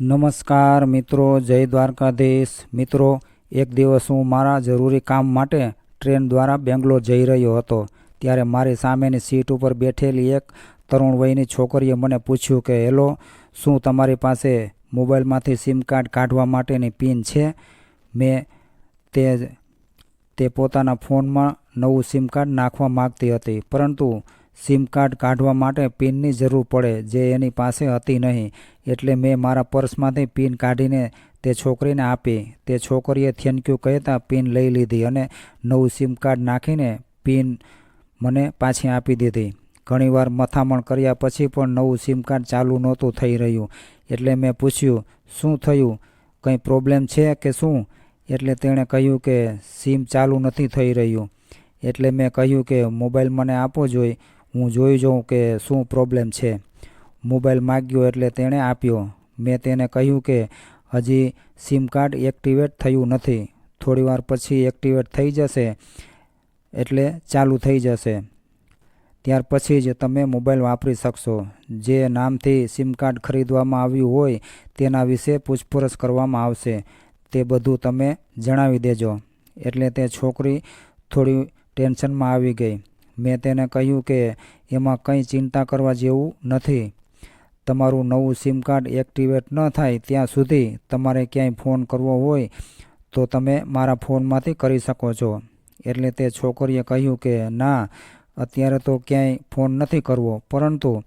નમસ્કાર મિત્રો, જય દ્વારકાધીશ. મિત્રો, એક દિવસ હું મારા જરૂરી કામ માટે ટ્રેન દ્વારા બેંગ્લોર જઈ રહ્યો હતો. ત્યારે મારી સામેની સીટ ઉપર બેઠેલી એક તરુણ વયની છોકરીએ મને પૂછ્યું કે, હેલો, શું તમારી પાસે મોબાઈલમાંથી સિમ કાર્ડ કાઢવા માટેની પિન છે? મેં તે તે પોતાના ફોનમાં નવું સિમ કાર્ડ નાખવા માગતી હતી. પરંતુ સિમ કાર્ડ કાઢવા માટે પિનની જરૂર પડે, જે એની પાસે હતી નહીં. એટલે મેં મારા પર્સમાંથી પિન કાઢીને તે છોકરીને આપી. તે છોકરીએ થેન્ક્યુ કહેતા પિન લઈ લીધી અને નવું સિમ કાર્ડ નાખીને પિન મને પાછી આપી દીધી. ઘણીવાર મથામણ કર્યા પછી પણ નવું સિમ કાર્ડ ચાલુ નહોતું થઈ રહ્યું. એટલે મેં પૂછ્યું, શું થયું? કંઈ પ્રોબ્લેમ છે કે શું? એટલે તેણે કહ્યું કે, સિમ ચાલુ નથી થઈ રહ્યું. એટલે મેં કહ્યું કે, મોબાઈલ મને આપવો જોઈ. હું જોઈ જોઉં કે શું પ્રોબ્લેમ છે. મોબાઈલ માગ્યો એટલે તેણે આપ્યો. મેં તેને કહ્યું કે હજી સિમ કાર્ડ એક્ટિવેટ થયું નથી. થોડીવાર પછી એક્ટિવેટ થઈ જશે એટલે ચાલુ થઈ જશે. ત્યાર પછી જ તમે મોબાઈલ વાપરી શકશો. જે નામથી સિમ કાર્ડ ખરીદવામાં આવ્યું હોય તેના વિશે પૂછપરછ કરવામાં આવશે. તે બધું તમે જણાવી દેજો. એટલે તે છોકરી થોડી ટેન્શનમાં આવી ગઈ. મેં તેને કહ્યું કે એમાં કંઈ ચિંતા કરવા જેવું નથી. તમારું નવું સિમ કાર્ડ એક્ટિવેટ ન થાય ત્યાં સુધી તમારે ક્યાંય ફોન કરવો હોય તો તમે મારા ફોનમાંથી કરી શકો છો. એટલે તે છોકરીએ કહ્યું કે, ના, અત્યારે તો ક્યાંય ફોન નથી કરવો. પરંતુ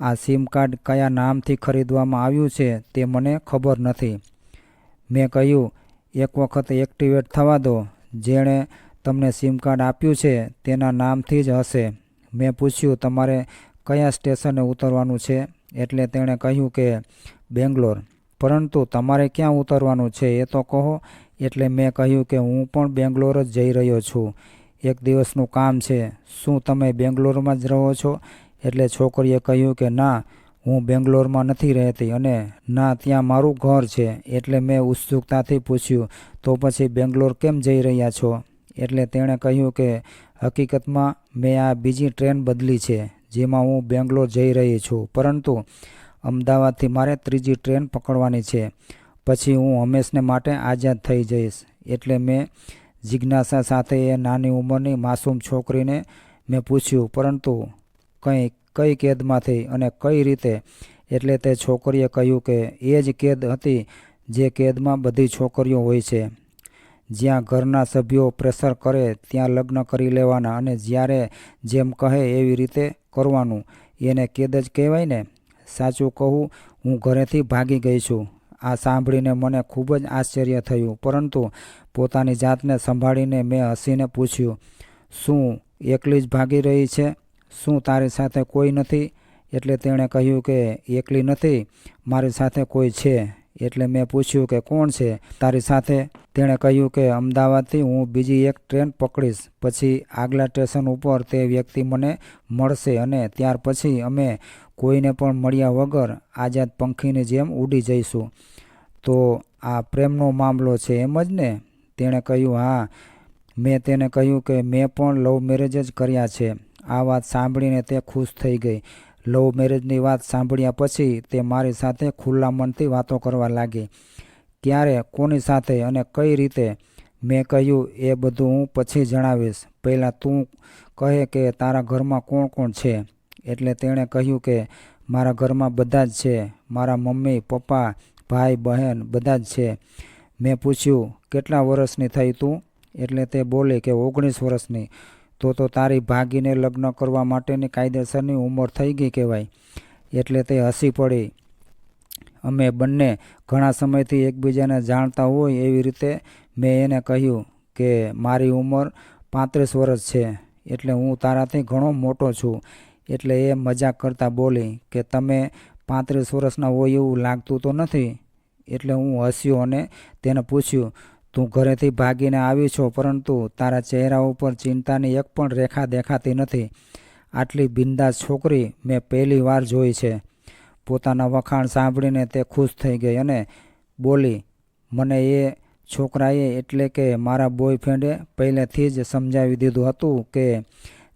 આ સિમ કાર્ડ કયા નામથી ખરીદવામાં આવ્યું છે તે મને ખબર નથી. મેં કહ્યું, એક વખત એક્ટિવેટ થવા દો. જેણે તમને સિમ કાર્ડ આપ્યું છે, તેના નામથી જ હશે. મેં પૂછ્યું, તમારે કયા સ્ટેશને ઉતરવાનું છે? એટલે તેણે કહ્યું કે, બેંગ્લોર. પરંતુ તમારે ક્યાં ઉતરવાનું છે એ તો કહો. એટલે મેં કહ્યું કે, હું પણ બેંગ્લોર જ જઈ રહ્યો છું. એક દિવસનું કામ છે. શું તમે બેંગ્લોરમાં જ રહો છો? એટલે છોકરીએ કહ્યું કે, ના, હું બેંગ્લોરમાં નથી રહેતી અને ના, ત્યાં મારું ઘર છે. એટલે મેં ઉત્સુકતાથી પૂછ્યું, તો પછી બેંગ્લોર કેમ જઈ રહ્યા છો? એટલે તેણે કહ્યું કે, હકીકતમાં મેં આ બીજી ટ્રેન બદલી છે, જેમાં હું બેંગ્લોર જઈ રહી છું. પરંતુ અમદાવાદથી મારે ત્રીજી ટ્રેન પકડવાની છે. પછી હું હંમેશને માટે આઝાદ થઈ જઈશ. એટલે મેં જિજ્ઞાસા સાથે એ નાની ઉંમરની માસૂમ છોકરીને મેં પૂછ્યું, પરંતુ કંઈ, કઈ કેદમાંથી અને કઈ રીતે? એટલે તે છોકરીએ કહ્યું કે, એ જ કેદ હતી જે કેદમાં બધી છોકરીઓ હોય છે. જ્યાં ઘરના સભ્યો પ્રેશર કરે ત્યાં લગ્ન કરી લેવાના અને જ્યારે જેમ કહે એવી રીતે કરવાનું. એને કેદ જ કહેવાય ને? સાચું કહું, હું ઘરેથી ભાગી ગઈ છું. આ સાંભળીને મને ખૂબ જ આશ્ચર્ય થયું, પરંતુ પોતાની જાતને સંભાળીને મેં હસીને પૂછ્યું, શું એકલી જ ભાગી રહી છે? શું તારી સાથે કોઈ નથી? એટલે તેણે કહ્યું કે, એકલી નથી, મારી સાથે કોઈ છે. એટલે મેં પૂછ્યું કે કોણ છે? તારી સાથે? તેણે કહ્યું કે અમદાવાદથી હું બીજી એક ટ્રેન પકડીશ, પછી આગલા સ્ટેશન ઉપર તે વ્યક્તિ મને મળશે અને ત્યાર પછી અમે કોઈને પણ મળ્યા વગર આઝાદ પંખીની જેમ ઉડી જઈશું. તો આ પ્રેમનો મામલો છે એમ જ ને? તેણે કહ્યું, હા. મેં તેને કહ્યું કે, મેં પણ લવ મેરેજ જ કર્યા છે. આ વાત સાંભળીને તે ખુશ થઈ ગઈ. લવ મેરેજની વાત સાંભળ્યા પછી તે મારી સાથે ખુલ્લા મનથી વાતો કરવા લાગી. ક્યારે કોની સાથે અને કઈ રીતે? મેં કહ્યું, એ બધું હું પછી જણાવીશ. પહેલાં તું કહે કે તારા ઘરમાં કોણ કોણ છે? એટલે તેણે કહ્યું કે, મારા ઘરમાં બધા જ છે. મારા મમ્મી, પપ્પા, ભાઈ, બહેન બધા જ છે. મેં પૂછ્યું, કેટલા વર્ષની થઈ તું? એટલે તે બોલી કે, ઓગણીસ વર્ષની. તો તો તારી ભાગીને લગ્ન કરવા માટેની કાયદેસરની ઉંમર થઈ ગઈ કહેવાય. એટલે તે હસી પડી. અમે બંને ઘણા સમયથી એકબીજાને જાણતા હોય એવી રીતે મેં એને કહ્યું કે મારી ઉંમર પાંત્રીસ વર્ષ છે, એટલે હું તારાથી ઘણો મોટો છું. એટલે એ મજાક કરતાં બોલી કે તમે પાંત્રીસ વર્ષના હોય એવું લાગતું તો નથી. એટલે હું હસ્યો અને તેને પૂછ્યું તું ઘરેથી ભાગીને આવી છો, પરંતુ તારા ચહેરા ઉપર ચિંતાની એક પણ રેખા દેખાતી નથી. આટલી બિંદાસ છોકરી મેં પહેલી વાર જોઈ છે. પોતાના વખાણ સાંભળીને તે ખુશ થઈ ગઈ અને બોલી, મને એ છોકરાએ એટલે કે મારા બોયફ્રેન્ડે પહેલેથી જ સમજાવી દીધું હતું કે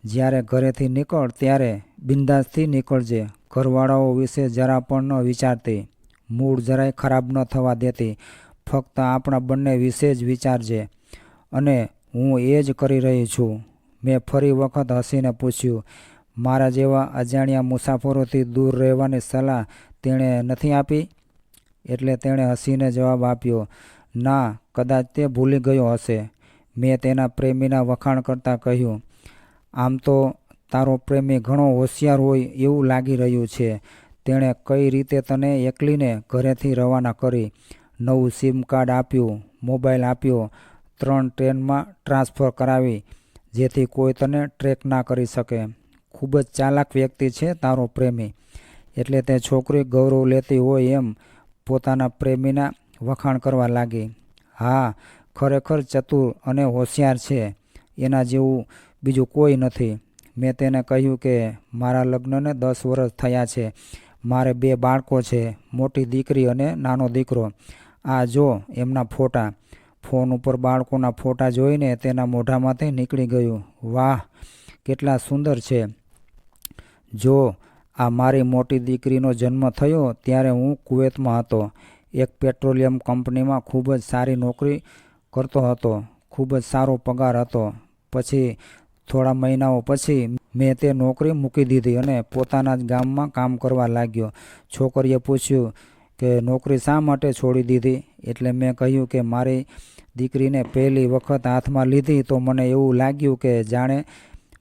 જ્યારે ઘરેથી નીકળ ત્યારે બિંદાસથી નીકળજે. ઘરવાળાઓ વિશે જરા પણ ન વિચારતી. મૂડ જરાય ખરાબ ન થવા દેતી. ફક્ત આપણા બંને વિશે જ વિચારજે. અને હું એ જ કરી રહી છું. મેં ફરી વખત હસીને પૂછ્યું, મારા જેવા અજાણ્યા મુસાફરોથી દૂર રહેવાની સલાહ તેણે નથી આપી? એટલે તેણે હસીને જવાબ આપ્યો, ના, કદાચ તે ભૂલી ગયો હશે. મેં તેના પ્રેમીના વખાણ કરતાં કહ્યું, આમ તો તારો પ્રેમી ઘણો હોશિયાર હોય એવું લાગી રહ્યું છે. તેણે કઈ રીતે તને એકલીને ઘરેથી રવાના કરી? નવું સિમ કાર્ડ આપ્યું, મોબાઈલ આપ્યો, ત્રણ ટ્રેનમાં ટ્રાન્સફર કરાવી, જેથી કોઈ તને ટ્રેક ના કરી શકે. ખૂબ જ ચાલાક વ્યક્તિ છે તારો પ્રેમી. એટલે તે છોકરી ગૌરવ લેતી હોય એમ પોતાના પ્રેમીના વખાણ કરવા લાગી. હા, ખરેખર ચતુર અને હોશિયાર છે. એના જેવું બીજું કોઈ નથી. મેં તેને કહ્યું કે, મારા લગ્નને દસ વર્ષ થયા છે. મારે બે બાળકો છે, મોટી દીકરી અને નાનો દીકરો. આ જો, એમના ફોટા. ફોન ઉપર બાળકોના ફોટા જોઈને તેના મોઢામાંથી નીકળી ગયું. વાહ, કેટલા સુંદર છે. જો, આ મારી મોટી દીકરીનો જન્મ થયો ત્યારે હું કુવેતમાં હતો. એક પેટ્રોલિયમ કંપનીમાં ખૂબ જ સારી નોકરી કરતો હતો. ખૂબ જ સારો પગાર હતો. પછી, થોડા મહિનાઓ પછી, મેં તે નોકરી મૂકી દીધી અને પોતાના જ ગામમાં કામ કરવા લાગ્યો. છોકરીએ પૂછ્યું કે નોકરી શા માટે છોડી દીધી? એટલે મેં કહ્યું કે મારી દીકરીને પહેલી વખત હાથમાં લીધી તો મને એવું લાગ્યું કે જાણે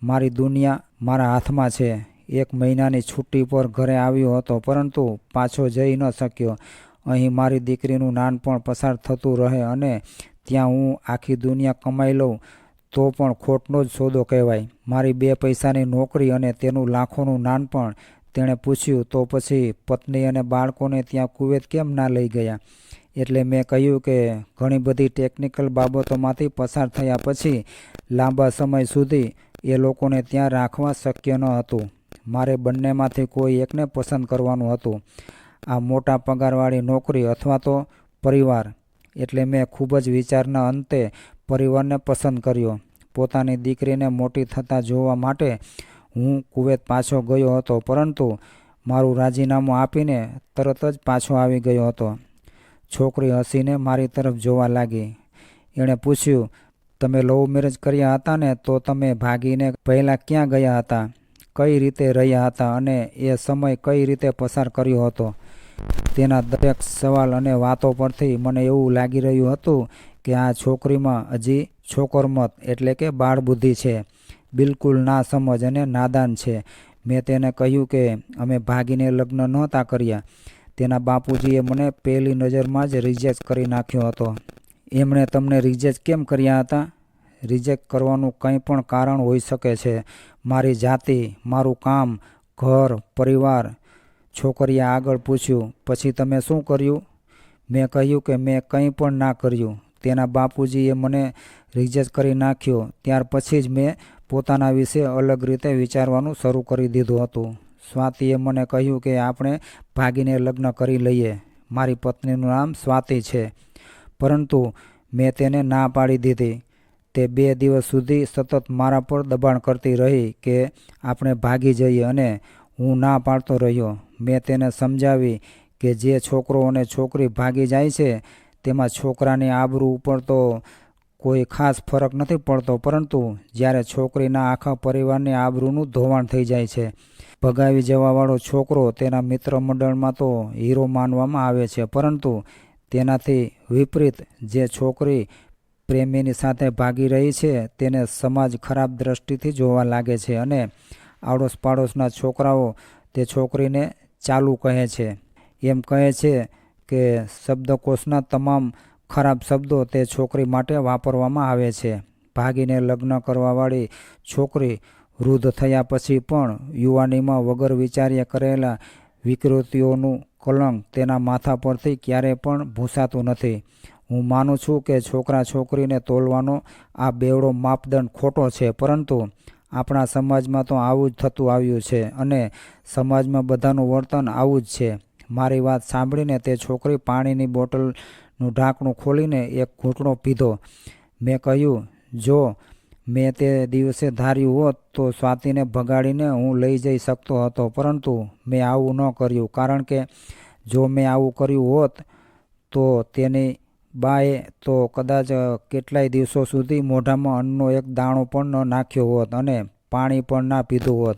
મારી દુનિયા મારા હાથમાં છે. એક મહિનાની છુટ્ટી પર ઘરે આવ્યો હતો, પરંતુ પાછો જઈ ન શક્યો. અહીં મારી દીકરીનું નાનપણ પસાર થતું રહે અને ત્યાં હું આખી દુનિયા કમાઈ લઉં, તો પણ ખોટનો જ સોદો કહેવાય. મારી બે પૈસાની નોકરી અને તેનું લાખોનું નાનપણ તેણે પૂછ્યું, તો પછી પત્ની અને બાળકોને ત્યાં કુવેત કેમ ના લઈ ગયા? એટલે મેં કહ્યું કે, ઘણી બધી ટેકનિકલ બાબતોમાંથી પસાર થયા પછી, લાંબા સમય સુધી એ લોકોને ત્યાં રાખવા શક્ય ન હતું. મારે બંનેમાંથી કોઈ એકને પસંદ કરવાનું હતું. આ મોટા પગારવાળી નોકરી અથવા તો પરિવાર. એટલે મેં ખૂબ જ વિચારના અંતે પરિવારને પસંદ કર્યો. પોતાની દીકરીને મોટી થતાં જોવા માટે હું કુવેત પાછો ગયો હતો, પરંતુ મારું રાજીનામું આપીને તરત જ પાછો આવી ગયો હતો. છોકરી હસીને મારી તરફ જોવા લાગી. એણે પૂછ્યું, તમે લવ મેરેજ કર્યા હતા ને તો તમે ભાગીને પહેલાં ક્યાં ગયા હતા? કઈ રીતે રહ્યા હતા અને એ સમય કઈ રીતે પસાર કર્યો હતો? તેના દરેક સવાલ અને વાતો પરથી મને એવું લાગી રહ્યું હતું કે આ છોકરીમાં હજી છોકરમત એટલે કે બાળબુદ્ધિ છે. બિલકુલ ના સમજ અને નાદાન છે. મેં તેને કહ્યું કે, અમે ભાગીને લગ્ન નહોતા કર્યા. તેના બાપુજીએ મને પહેલી નજરમાં જ રિજેક્ટ કરી નાખ્યો હતો. એમણે તમને રિજેક્ટ કેમ કર્યા હતા? રિજેક્ટ કરવાનું કંઈ પણ કારણ હોઈ શકે છે. મારી જાતિ, મારું કામ, ઘર, પરિવાર. છોકરીએ આગળ પૂછ્યું, પછી તમે શું કર્યું? મેં કહ્યું કે, મેં કંઈ પણ ના કર્યું. તેના બાપુજીએ મને રિજેક્ટ કરી નાખ્યો. ત્યાર પછી જ મેં પોતાના વિશે અલગ રીતે વિચારવાનું શરૂ કરી દીધું હતું. સ્વાતિએ મને કહ્યું કે આપણે ભાગીને લગ્ન કરી લઈએ. મારી પત્નીનું નામ સ્વાતિ છે. પરંતુ મેં તેને ના પાડી દીધી. તે બે દિવસ સુધી સતત મારા પર દબાણ કરતી રહી કે આપણે ભાગી જઈએ અને હું ના પાડતો રહ્યો. મેં તેને સમજાવી કે જે છોકરો અને છોકરી ભાગી જાય છે, તેમાં છોકરાની આબરૂ ઉપર તો કોઈ ખાસ ફરક નથી પડતો, પરંતુ જ્યારે છોકરીના આખા પરિવારની આબરૂનું ધોવાણ થઈ જાય છે, ભગાવી જવાવાળો છોકરો તેના મિત્ર મંડળમાં તો હીરો માનવામાં આવે છે, પરંતુ તેનાથી વિપરીત જે છોકરી પ્રેમીની સાથે ભાગી રહી છે, તેને સમાજ ખરાબ દ્રષ્ટિથી જોવા લાગે છે અને આડોશ પાડોશના છોકરાઓ તે છોકરીને ચાલુ કહે છે. એમ કહે છે કે શબ્દકોશના તમામ ખરાબ શબ્દો તે છોકરી માટે વાપરવામાં આવે છે. ભાગીને લગ્ન કરવાવાળી છોકરી વૃદ્ધ થયા પછી પણ યુવાનીમાં વગર વિચાર્યા કરેલા વિકૃતિઓનું કલંક તેના માથા પરથી ક્યારેય પણ ભૂંસાતું નથી. હું માનું છું કે છોકરા છોકરીને તોલવાનો આ બેવડો માપદંડ ખોટો છે, પરંતુ આપણા સમાજમાં તો આવું જ થતું આવ્યું છે અને સમાજમાં બધાનું વર્તન આવું જ છે. મારી વાત સાંભળીને તે છોકરી પાણીની બોટલનું ઢાંકણું ખોલીને એક ઘૂંટણો પીધો. મેં કહ્યું, જો મેં તે દિવસે ધાર્યું હોત તો સ્વાતિને ભગાડીને હું લઈ જઈ શકતો હતો, પરંતુ મેં આવું ન કર્યું. કારણ કે જો મેં આવું કર્યું હોત તો તેની બાએ તો કદાચ કેટલાય દિવસો સુધી મોઢામાં અન્નનો એક દાણો પણ ન નાખ્યો હોત અને પાણી પણ ના પીધું હોત.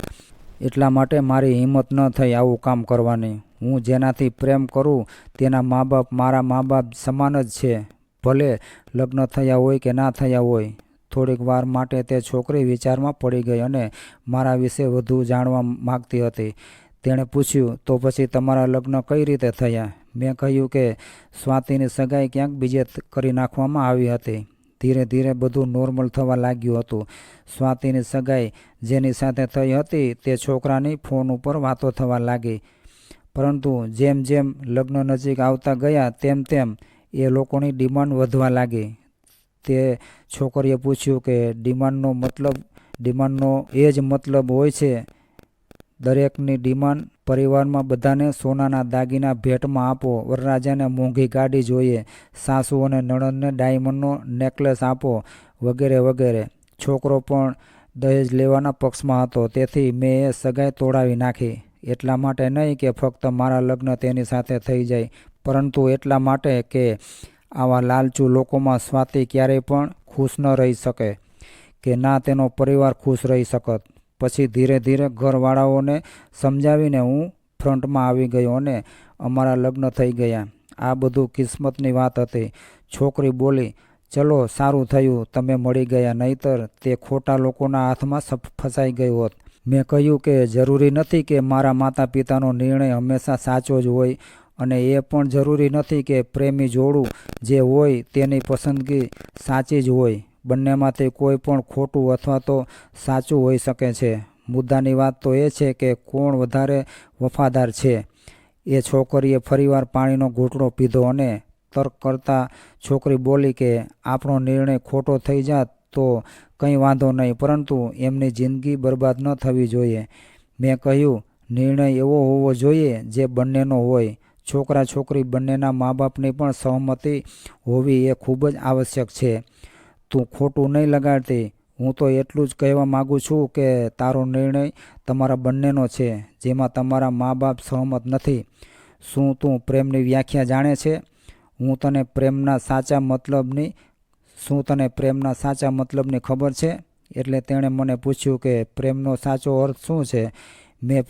એટલા માટે મારી હિંમત ન થઈ આવું કામ કરવાની. હું જેનાથી પ્રેમ કરું, તેના મા બાપ મારા મા બાપ સમાન જ છે. ભલે લગ્ન થયા હોય કે ના થયા હોય, થોડીક વાર માટે તે છોકરી વિચારમાં પડી ગઈ અને મારા વિશે વધુ જાણવા માગતી હતી. તેણે પૂછ્યું, તો પછી તમારા લગ્ન કઈ રીતે થયા? મેં કહ્યું કે, સ્વાતિની સગાઈ ક્યાંક બીજે કરી નાખવામાં આવી હતી. ધીરે ધીરે બધું નોર્મલ થવા લાગ્યું હતું. સ્વાતિની સગાઈ જેની સાથે થઈ હતી તે છોકરાની ફોન ઉપર વાતો થવા લાગી. પરંતુ જેમ જેમ લગ્ન નજીક આવતા ગયા, તેમ તેમ એ લોકોની ડિમાન્ડ વધવા લાગી. તે છોકરીએ પૂછ્યું કે ડિમાન્ડનો મતલબ, ડિમાન્ડનો એ જ મતલબ હોય છે, દરેકની ડિમાન્ડ પરિવારમાં બધાને સોનાના દાગીના ભેટમાં આપો, વરરાજાને મોંઘી ગાડી જોઈએ, સાસુ અને નણંદને ડાયમંડનો નેકલેસ આપો, વગેરે વગેરે. છોકરો પણ દહેજ લેવાના પક્ષમાં હતો, તેથી મેં એ સગાઈ તોડાવી નાખી. એટલા માટે નહીં કે ફક્ત મારા લગ્ન તેની સાથે થઈ જાય, પરંતુ એટલા માટે કે આવા લાલચુ લોકોમાં સ્વાતિ ક્યારેય પણ ખુશ ન રહી શકે, કે ના તેનો પરિવાર ખુશ રહી શકત. પછી ધીરે ધીરે ઘરવાળાઓને સમજાવીને હું ફ્રન્ટમાં આવી ગયો અને અમારા લગ્ન થઈ ગયા. આ બધું કિસ્મતની વાત હતી. છોકરી બોલી, ચલો, સારું થયું, તમે મળી ગયા, નહીતર તે ખોટા લોકોના હાથમાં ફસાઈ ગયું હોત. મેં કહ્યું કે જરૂરી નથી કે મારા માતા પિતાનો નિર્ણય હંમેશા સાચો જ હોય અને એ પણ જરૂરી નથી કે પ્રેમી જોડું જે હોય તેની પસંદગી સાચી જ હોય. બંનેમાંથી કોઈ પણ ખોટું અથવા તો સાચું હોઈ શકે છે. મુદ્દાની વાત તો એ છે કે કોણ વધારે વફાદાર છે. એ છોકરીએ ફરીવાર પાણીનો ઘૂંટડો પીધો અને તર્ક કરતાં છોકરી બોલી કે, આપણો નિર્ણય ખોટો થઈ જાત તો કંઈ વાંધો નહીં, પરંતુ એમની જિંદગી બરબાદ ન થવી જોઈએ. મેં કહ્યું, નિર્ણય એવો હોવો જોઈએ જે બંનેનો હોય. છોકરા છોકરી બંનેના મા બાપની પણ સહમતિ હોવી એ ખૂબ જ આવશ્યક છે. તું ખોટું નહીં લગાડતી. હું તો એટલું જ કહેવા માગું છું કે તારો નિર્ણય તમારા બંનેનો છે, જેમાં તમારા મા બાપ સહમત નથી. શું તું પ્રેમની વ્યાખ્યા જાણે છે? હું તને પ્રેમના સાચા મતલબની શું તને પ્રેમના સાચા મતલબની ખબર છે? એટલે તેણે મને પૂછ્યું કે, પ્રેમનો સાચો અર્થ શું છે? મેં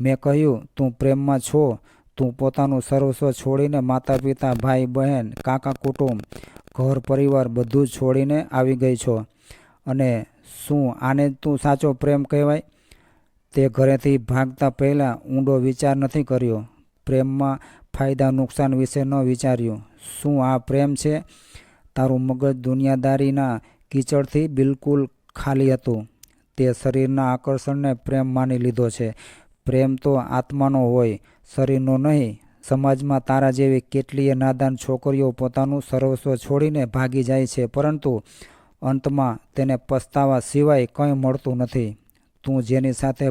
મેં કહ્યું, તું પ્રેમમાં છો. તું પોતાનું સર્વસ્વ છોડીને માતા પિતા ભાઈ, બહેન, કાકા કુટુંબ, ઘર, પરિવાર બધું જ છોડીને આવી ગઈ છો. અને શું આને તું સાચો પ્રેમ કહેવાય? તે ઘરેથી ભાગતા પહેલાં ઊંડો વિચાર નથી કર્યો. પ્રેમમાં ફાયદા નુકસાન વિશે ન વિચાર્યું. શું આ પ્રેમ છે? તારું મગજ દુનિયાદારીના કીચડથી બિલકુલ ખાલી હતું. તે શરીરના આકર્ષણને પ્રેમ માની લીધો છે. પ્રેમ તો આત્માનો હોય, શરીરનો નહીં. સમાજમાં તારા જેવી કેટલીય નાદાન છોકરીઓ પોતાનું સર્વસ્વ છોડીને ભાગી જાય છે, પરંતુ અંતમાં તેને પસ્તાવા સિવાય કંઈ મળતું નથી. તું જેની સાથે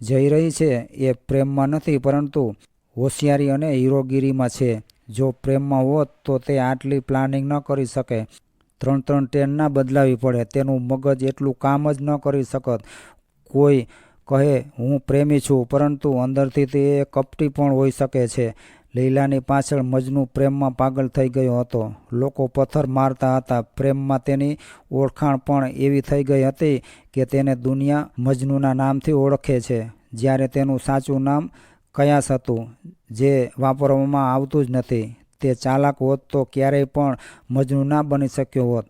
જઈ રહી છે એ પ્રેમમાં નથી, પરંતુ હોશિયારી અને હીરોગીરીમાં છે. જો પ્રેમમાં હોત તો તે આટલી પ્લાનિંગ ન કરી શકે. ત્રણ ત્રણ ટ્રેન ના બદલાવી પડે. તેનું મગજ એટલું કામ જ ન કરી શકત. કોઈ કહે, હું પ્રેમી છું, પરંતુ અંદરથી તે કપટી પણ હોઈ શકે છે. લીલાની પાછળ મજનુ પ્રેમમાં પાગલ થઈ ગયો હતો. લોકો પથ્થર મારતા હતા. પ્રેમમાં તેની ઓળખાણ પણ એવી થઈ ગઈ હતી કે તેને દુનિયા મજનુના નામથી ઓળખે છે. જ્યારે તેનું સાચું નામ કયાસ હતું, જે વાપરવામાં આવતું જ નથી. તે ચાલાક હોત તો ક્યારેય પણ મજનુ ના બની શક્યો હોત.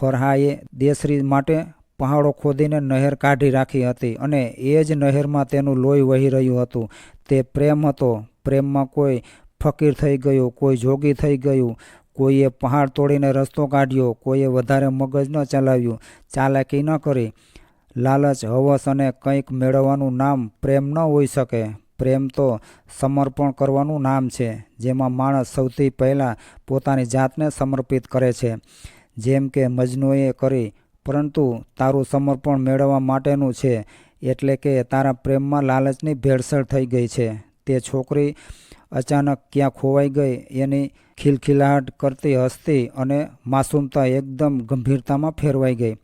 ફરહાએ દેશરી માટે પહાડો ખોદીને નહેર કાઢી રાખી હતી અને એ જ નહેરમાં તેનું લોહી વહી રહ્યું હતું. તે પ્રેમ હતો. પ્રેમમાં કોઈ ફકીર થઈ ગયું, કોઈ જોગી થઈ ગયું. કોઈએ પહાડ તોડીને રસ્તો કાઢ્યો, કોઈએ વધારે મગજ ન ચલાવ્યું. ચાલાકી ન કરી. લાલચ, હવસ અને કંઈક મેળવવાનું નામ પ્રેમ ન હોઈ શકે. પ્રેમ તો સમર્પણ કરવાનું નામ છે, જેમાં માણસ સૌથી પહેલાં પોતાની જાતને સમર્પિત કરે છે. જેમ કે મજનુએ કરી, પરંતુ તારું સમર્પણ મેળવવા માટેનું છે, એટલે કે તારા પ્રેમમાં લાલચની ભેળસેળ થઈ ગઈ છે. તે છોકરી અચાનક ક્યાં ખોવાઈ ગઈ, એની ખિલખિલાહટ કરતી હસતી અને માસૂમતા એકદમ ગંભીરતામાં ફેરવાઈ ગઈ.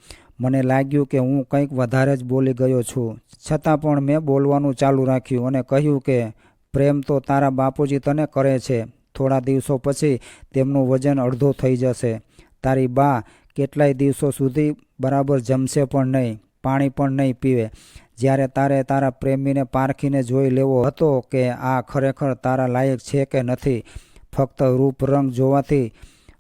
મને લાગ્યું કે હું કંઈક વધારે જ બોલી ગયો છું. છતાં પણ મેં બોલવાનું ચાલુ રાખ્યું અને કહ્યું કે, પ્રેમ તો તારા બાપુજી તને કરે છે. થોડા દિવસો પછી તેમનું વજન અડધો થઈ જશે. તારી બા કેટલાય દિવસો સુધી બરાબર જમશે પણ નહીં, પાણી પણ નહીં પીવે. જ્યારે તારે તારા પ્રેમીને પારખીને જોઈ લેવો હતો કે આ ખરેખર તારા લાયક છે કે નથી, ફક્ત રૂપ રંગ જોવાથી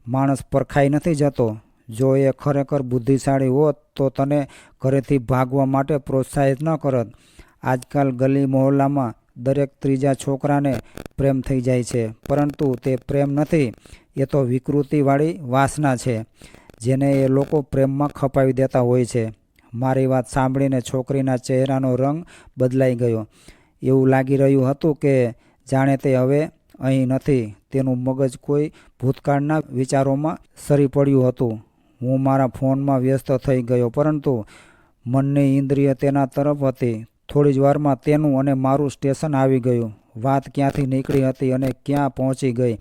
માણસ પરખાઈ નથી જતો. જો એ ખરેખર બુદ્ધિશાળી હોત, તો તને ઘરેથી ભાગવા માટે પ્રોત્સાહિત ન કરત. આજકાલ ગલી મહોલ્લામાં દરેક ત્રીજા છોકરાને પ્રેમ થઈ જાય છે, પરંતુ તે પ્રેમ નથી. એ તો વિકૃતિવાળી વાસના છે, જેને એ લોકો પ્રેમમાં ખપાવી દેતા હોય છે. મારી વાત સાંભળીને છોકરીના ચહેરાનો રંગ બદલાઈ ગયો. એવું લાગી રહ્યું હતું કે જાણે તે હવે અહીં નથી. તેનું મગજ કોઈ ભૂતકાળના વિચારોમાં સરી પડ્યું હતું. હું મારા ફોનમાં વ્યસ્ત થઈ ગયો, પરંતુ મનની ઇન્દ્રિય તેના તરફ હતી. થોડી જ વારમાં તેનું અને મારું સ્ટેશન આવી ગયું. વાત ક્યાંથી નીકળી હતી અને ક્યાં પહોંચી ગઈ,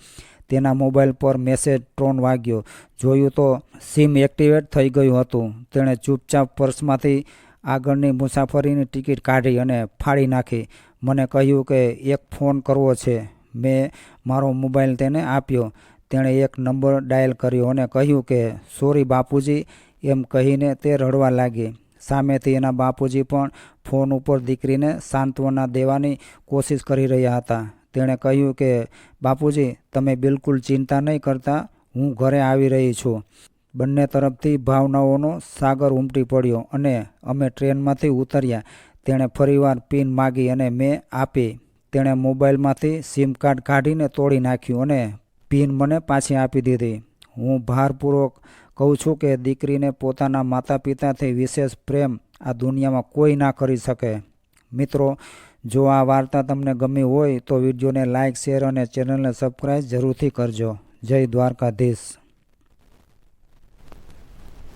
તેના મોબાઈલ પર મેસેજ ટોન વાગ્યો. જોયું તો સિમ એક્ટિવેટ થઈ ગયું હતું. તેણે ચૂપચાપ પર્સમાંથી આગળની મુસાફરીની ટિકિટ કાઢી અને ફાડી નાખી. મને કહ્યું કે, એક ફોન કરવો છે. મેં મારો મોબાઈલ તેને આપ્યો. તેણે એક નંબર ડાયલ કર્યો અને કહ્યું કે, સોરી બાપુજી, એમ કહીને તે રડવા લાગી. સામેથી એના બાપુજી પણ ફોન ઉપર દીકરીને સાંત્વના દેવાની કોશિશ કરી રહ્યા હતા. તેણે કહ્યું કે, બાપુજી, તમે બિલકુલ ચિંતા નહીં કરતા, હું ઘરે આવી રહી છું. બંને તરફથી ભાવનાઓનો સાગર ઉમટી પડ્યો અને અમે ટ્રેનમાંથી ઉતર્યા. તેણે ફરીવાર પિન માગી અને મેં આપી. તેણે મોબાઈલમાંથી સિમ કાર્ડ કાઢીને તોડી નાખ્યું અને પિન મને પાછી આપી દીધી. હું ભારપૂર્વક કહું છું કે દીકરીને પોતાના માતા પિતાથી વિશેષ પ્રેમ આ દુનિયામાં કોઈ ના કરી શકે. મિત્રો, જો આ વાર્તા તમને ગમી હોય તો વિડીયોને લાઇક શેર અને ચેનલને સબસ્ક્રાઈબ જરૂરથી કરજો. જય દ્વારકાધીશ.